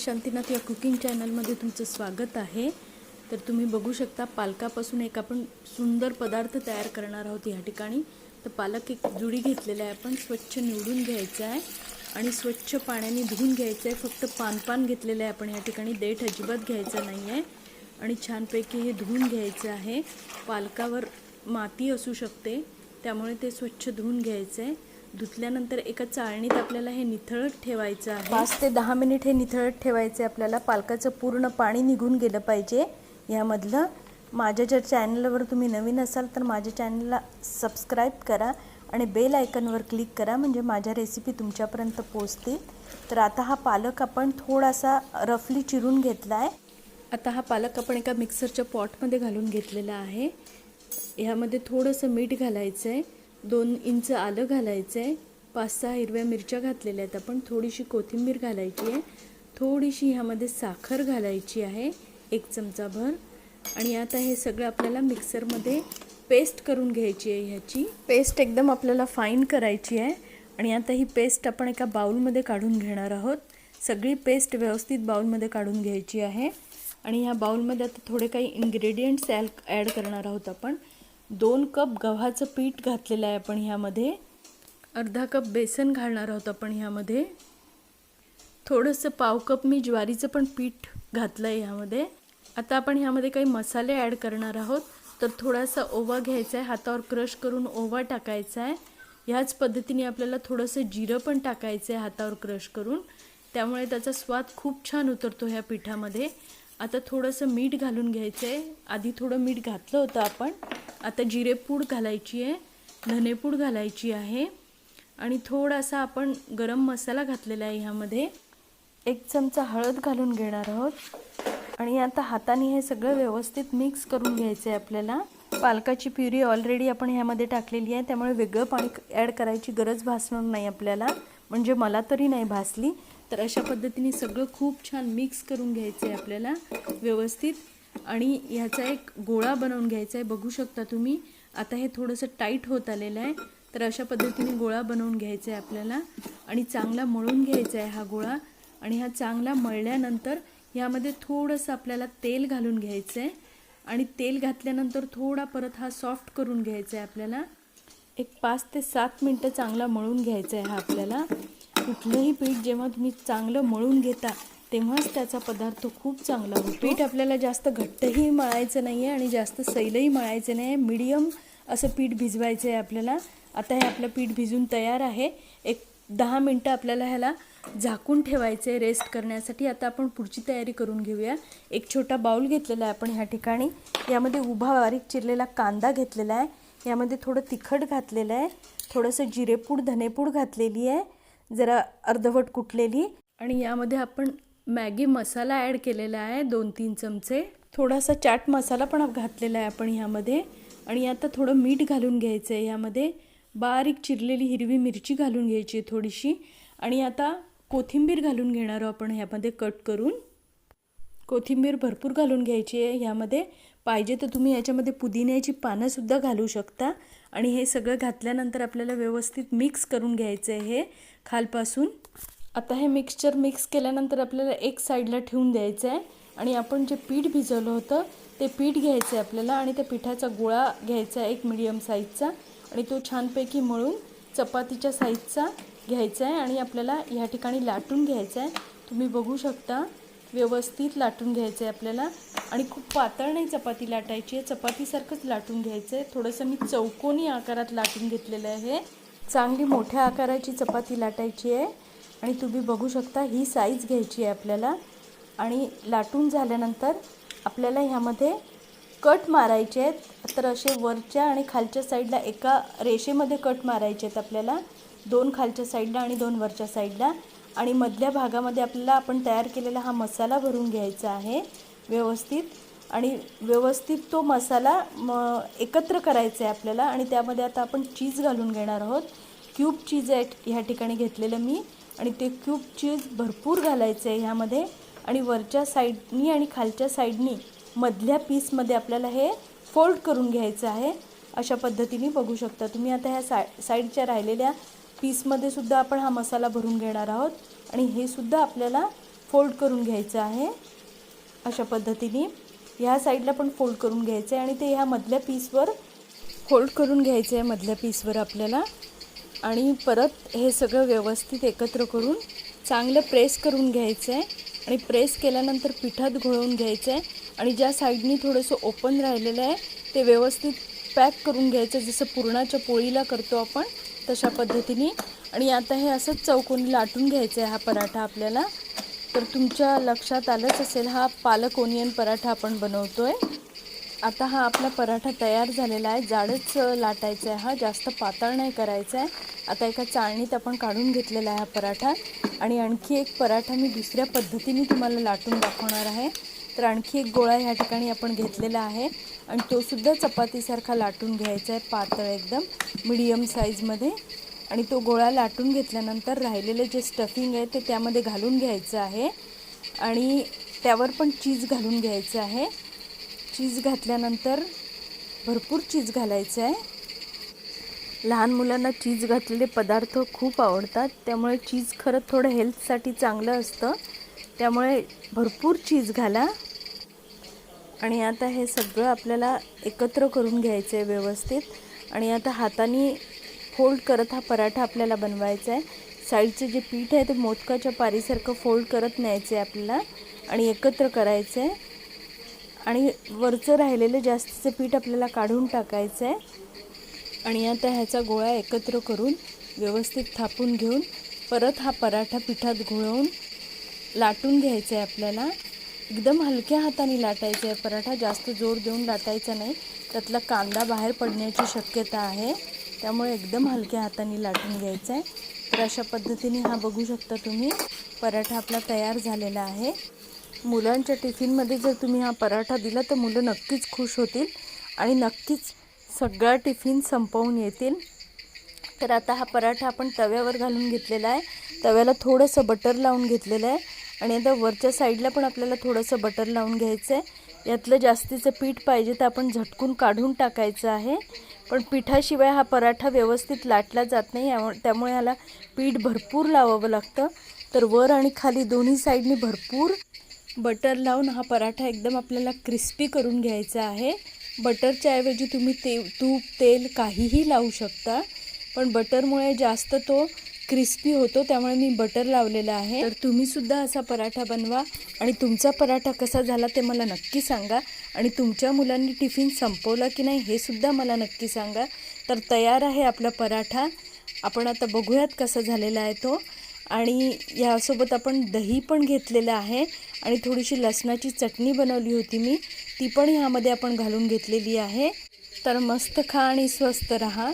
शांतीनाथ या कुकिंग चॅनलमध्ये तुमचं स्वागत आहे. तर तुम्ही बघू शकता पालकापासून एक आपण सुंदर पदार्थ तयार करणार आहोत या ठिकाणी. तर पालक एक जुडी घेतलेला आहे आपण. स्वच्छ निवडून घ्यायचं आहे आणि स्वच्छ पाण्याने धुवून घ्यायचं आहे. फक्त पानपान घेतलेलं आहे आपण या ठिकाणी. देठ अजिबात घ्यायचं नाही आहे आणि छानपैकी हे धुवून घ्यायचं आहे. पालकावर माती असू शकते त्यामुळे ते स्वच्छ धुवून घ्यायचं आहे धुतल्यानंतर एका चाळणीत आपल्याला हे निथळत ठेवायचं आहे. पाच ते दहा मिनिट हे निथळत ठेवायचे. आपल्याला पालकाचं पूर्ण पाणी निघून गेलं पाहिजे. यामधलं माझ्या ज्या चॅनलवर तुम्ही नवीन असाल तर माझ्या चॅनलला सबस्क्राईब करा आणि बेल आयकनवर क्लिक करा. म्हणजे माझ्या रेसिपी तुमच्यापर्यंत पोचतील तर आता हा पालक आपण थोडासा रफली चिरून घेतला आहे आता हा पालक आपण एका मिक्सरच्या पॉटमध्ये घालून घेतलेला आहे. ह्यामध्ये थोडंसं मीठ घालायचं आहे दोन इंच आलं घालायचं आहे पाच सहा हिरव्या मिरच्या घातलेल्या आहेत आपण. थोडीशी कोथिंबीर घालायची आहे. थोडीशी ह्यामध्ये साखर घालायची आहे. एक चमचाभर आणि आता हे सगळं आपल्याला मिक्सरमध्ये पेस्ट करून घ्यायची आहे ह्याची. पेस्ट एकदम आपल्याला फाईन करायची आहे. आणि आता ही पेस्ट आपण एका बाउलमध्ये काढून घेणार आहोत. सगळी पेस्ट व्यवस्थित बाउलमध्ये काढून घ्यायची आहे. आणि ह्या बाऊलमध्ये आता थोडे काही इन्ग्रेडियंट्स ॲल ॲड करणार आहोत आपण. दोन कप गव्हाचं पीठ घातलेलं आहे आपण ह्यामध्ये. अर्धा कप बेसन घालणार आहोत आपण ह्यामध्ये. थोडंसं पाव कप मी ज्वारीचं पण पीठ घातलं आहे ह्यामध्ये. आता आपण ह्यामध्ये काही मसाले ॲड करणार आहोत. तर थोडासा ओवा घ्यायचा आहे. हातावर क्रश करून ओवा टाकायचा आहे. ह्याच पद्धतीने आपल्याला थोडंसं जिरं पण टाकायचं आहे हातावर क्रश करून. त्यामुळे त्याचा स्वाद खूप छान उतरतो ह्या पिठामध्ये. आता थोडंसं मीठ घालून घ्यायचं आहे आधी थोडं मीठ घातलं होतं आपण. आता जिरेपूड घालायची आहे. धनेपूड घालायची आहे. आणि थोडासा आपण गरम मसाला घातलेला आहे ह्यामध्ये. एक चमचा हळद घालून घेणार आहोत. आणि आता हाताने हे सगळं व्यवस्थित मिक्स करून घ्यायचं आहे आपल्याला. पालकाची प्युरी ऑलरेडी आपण ह्यामध्ये टाकलेली आहे. त्यामुळे वेगळं पाणी ॲड करायची गरज भासणार नाही आपल्याला. म्हणजे मला तरी नाही भासली. तर अशा पद्धतीने सगळं खूप छान मिक्स करून घ्यायचं आहे आपल्याला व्यवस्थित. आणि ह्याचा एक गोळा बनवून घ्यायचा आहे बघू शकता तुम्ही. आता हे थोडंसं टाईट होत आलेलं आहे तर अशा पद्धतीने गोळा बनवून घ्यायचा आहे आपल्याला. आणि चांगला मळून घ्यायचा आहे हा गोळा. आणि हा चांगला मळल्यानंतर ह्यामध्ये थोडंसं आपल्याला तेल घालून घ्यायचं आहे आणि तेल घातल्यानंतर थोडा परत हा सॉफ्ट करून घ्यायचा आहे आपल्याला. एक पाच ते सात मिनटं चांगला मळून घ्यायचा आहे हा आपल्याला. कुठलंही पीठ जेव्हा तुम्ही चांगलं मळून घेता तेव्हाच त्याचा पदार्थ खूप चांगला होतो. पीठ आपल्याला जास्त घट्टही मळायचं नाही आहे आणि जास्त सैलही मळायचं नाही आहे मिडियम असं पीठ भिजवायचं आहे आपल्याला. आता हे आपलं पीठ भिजून तयार आहे. एक दहा मिनटं आपल्याला ह्याला झाकून ठेवायचं आहे रेस्ट करण्यासाठी. आता आपण पुढची तयारी करून घेऊया. एक छोटा बाऊल घेतलेला आहे आपण ह्या ठिकाणी. यामध्ये उभा बारीक चिरलेला कांदा घेतलेला आहे. यामध्ये थोडं तिखट घातलेलं आहे. थोडंसं जिरेपूड धनेपूड घातलेली आहे. जरा अर्धवट कुटलेली आणि यामध्ये आपण मॅगी मसाला ॲड केलेला आहे दोन तीन चमचे. थोडासा चाट मसाला पण घातलेला आहे आपण ह्यामध्ये. आणि आता थोडं मीठ घालून घ्यायचं आहे यामध्ये बारीक चिरलेली हिरवी मिरची घालून घ्यायची आहे थोडीशी. आणि आता कोथिंबीर घालून घेणार आहोत आपण ह्यामध्ये कट करून. कोथिंबीर भरपूर घालून घ्यायची आहे. ह्यामध्ये पाहिजे तर तुम्ही याच्यामध्ये पुदिन्याची पानंसुद्धा घालू शकता. आणि हे सगळं घातल्यानंतर आपल्याला व्यवस्थित मिक्स करून घ्यायचं आहे हे खालपासून. आता हे मिक्सचर मिक्स केल्यानंतर आपल्याला एक साईडला ठेवून द्यायचं आहे आणि आपण जे पीठ भिजवलं होतं ते पीठ घ्यायचं आहे आपल्याला. आणि त्या पिठाचा गोळा घ्यायचा आहे एक मिडियम साईजचा आणि तो छानपैकी मळून चपातीच्या साईजचा घ्यायचा आहे आणि आपल्याला ह्या ठिकाणी लाटून घ्यायचा आहे तुम्ही बघू शकता. व्यवस्थित लाटून घ्यायचं आहे आपल्याला. आणि खूप पातळ नाही चपाती लाटायची आहे. चपातीसारखंच लाटून घ्यायचं आहे थोडंसं मी चौकोनी आकारात लाटून घेतलेलं आहे. चांगली मोठ्या आकाराची चपाती लाटायची आहे. आणि तुम्ही बघू शकता ही साईज घ्यायची आहे आपल्याला. आणि लाटून झाल्यानंतर आपल्याला ह्यामध्ये कट मारायचे आहेत. तर असे वरच्या आणि खालच्या साईडला एका रेषेमध्ये कट मारायचे आहेत आपल्याला. दोन खालच्या साईडला आणि दोन वरच्या साईडला आणि मधल्या भागामध्ये आपल्याला आपण तयार केलेला हा मसाला भरून घ्यायचा आहे व्यवस्थित. आणि व्यवस्थित तो मसाला म एकत्र करायचा आहे आपल्याला आणि त्यामध्ये आता आपण चीज घालून घेणार आहोत. क्यूब चीज आहे ह्या ठिकाणी घेतलेलं मी आणि ते क्यूब चीज भरपूर घालायचं आहे ह्यामध्ये. आणि वरच्या साईडनी आणि खालच्या साईडनी मधल्या पीसमध्ये आपल्याला हे फोल्ड करून घ्यायचं आहे. अशा पद्धतीने बघू शकता तुम्ही. आता ह्या साय साईडच्या राहिलेल्या पीसमध्ये सुद्धा आपण हा मसाला भरून घेणार आहोत आणि हे सुद्धा आपल्याला फोल्ड करून घ्यायचं आहे अशा पद्धतीने. ह्या साईडला पण फोल्ड करून घ्यायचं आहे आणि ते ह्या मधल्या पीसवर फोल्ड करून घ्यायचं आहे मधल्या पीसवर आपल्याला. आणि परत हे सगळं व्यवस्थित एकत्र करून चांगलं प्रेस करून घ्यायचं आहे आणि प्रेस केल्यानंतर पिठात घोळवून घ्यायचं आहे आणि ज्या साईडनी थोडंसं ओपन राहिलेलं आहे ते व्यवस्थित पॅक करून घ्यायचं जसं पुरणाच्या पोळीला करतो आपण तशा पद्धतीने. आणि आता हे असं चौकोनी लाटून घ्यायचं आहे हा पराठा आपल्याला. तर तुमच्या लक्षात आलंच असेल हा पालक ओनियन पराठा आपण बनवतो आहे आता हा आपला पराठा तयार झालेला आहे. जाडच लाटायचा आहे हा जास्त पातळ नाही करायचा आहे आता एका चाळणीत आपण काढून घेतलेला आहे हा पराठा. आणि आणखी एक पराठा मी दुसऱ्या पद्धतीने तुम्हाला लाटून दाखवणार आहे. तर आणखी एक गोळा ह्या ठिकाणी आपण घेतलेला आहे. आणि तो सुद्धा चपातीसारखा लाटून घ्यायचा आहे पातळ एकदम मिडियम साईजमध्ये आणि तो गोळा लाटून घेतल्यानंतर राहिलेले जे स्टफिंग आहे ते त्यामध्ये घालून घ्यायचं आहे. आणि त्यावर पण चीज घालून घ्यायचं आहे. चीज घातल्यानंतर भरपूर चीज घालायचं आहे. लहान मुलांना चीज घातलेले पदार्थ खूप आवडतात त्यामुळे चीज खरं थोडं हेल्थसाठी चांगलं असतं. त्यामुळे भरपूर चीज घाला. आणि आता हे सगळं आपल्याला एकत्र करून घ्यायचं आहे व्यवस्थित. आणि आता हाताने फोल्ड करत हा पराठा आपल्याला बनवायचा आहे. साईडचं जे पीठ आहे ते मोदकाच्या पारीसारखं फोल्ड करत न्यायचं आहे आपल्याला. आणि एकत्र करायचं आहे. आणि वरचं राहिलेलं जास्तीचं पीठ आपल्याला काढून टाकायचं आहे. आणि आता ह्याचा गोळा एकत्र करून व्यवस्थित थापून घेऊन परत हा पराठा पिठात घोळवून लाटून घ्यायचं आहे आपल्याला. एकदम हलक्या हाताने लाटायचं आहे पराठा जास्त जोर देऊन लाटायचा नाही. त्यातला कांदा बाहेर पडण्याची शक्यता आहे. त्यामुळे एकदम हलक्या हाताने लाटून घ्यायचं आहे तर अशा पद्धतीने हा बघू शकता तुम्ही. पराठा आपला तयार झालेला आहे. मुलांच्या टिफिनमध्ये जर तुम्ही हा पराठा दिला तर मुलं नक्कीच खुश होतील आणि नक्कीच सगळा टिफिन संपवून येतील. तर आता हा पराठा आपण तव्यावर घालून घेतलेला आहे. तव्याला थोडंसं बटर लावून घेतलेलं आहे. आणि आता वरच्या साईडला पण आपल्याला थोडंसं बटर लावून घ्यायचं आहे. यातलं जास्तीचं पीठ पाहिजे तर आपण झटकून काढून टाकायचं आहे. पण पिठाशिवाय हा पराठा व्यवस्थित लाटला जात नाही त्यामुळे ह्याला पीठ भरपूर लावावं लागतं. तर वर आणि खाली दोन्ही साईडनी भरपूर बटर लावून हा पराठा एकदम आपल्याला क्रिस्पी करून घ्यायचा आहे. बटरच्या ऐवजी तुम्ही ते तूप तेल काहीही लावू शकता. पण बटरमुळे जास्त तो क्रिस्पी होतो त्यामुळे मी बटर लावलेला आहे. तर तुम्ही सुद्धा असा पराठा बनवा आणि तुमचा पराठा कसा झाला ते मला नक्की सांगा. आणि तुमच्या मुलांनी टिफिन संपवला की नाही हे सुद्धा मला नक्की सांगा. तर तयार आहे आपला पराठा. आपण आता बघूयात कसा झालेला आहे तो. आणि यासोबत आपण दही पण घेतलेलं आहे. आणि थोडीशी लसणाची चटणी बनवली होती मी. ती पण ह्यामध्ये आपण घालून घेतलेली आहे. तर मस्त खा आणि स्वस्त रहा.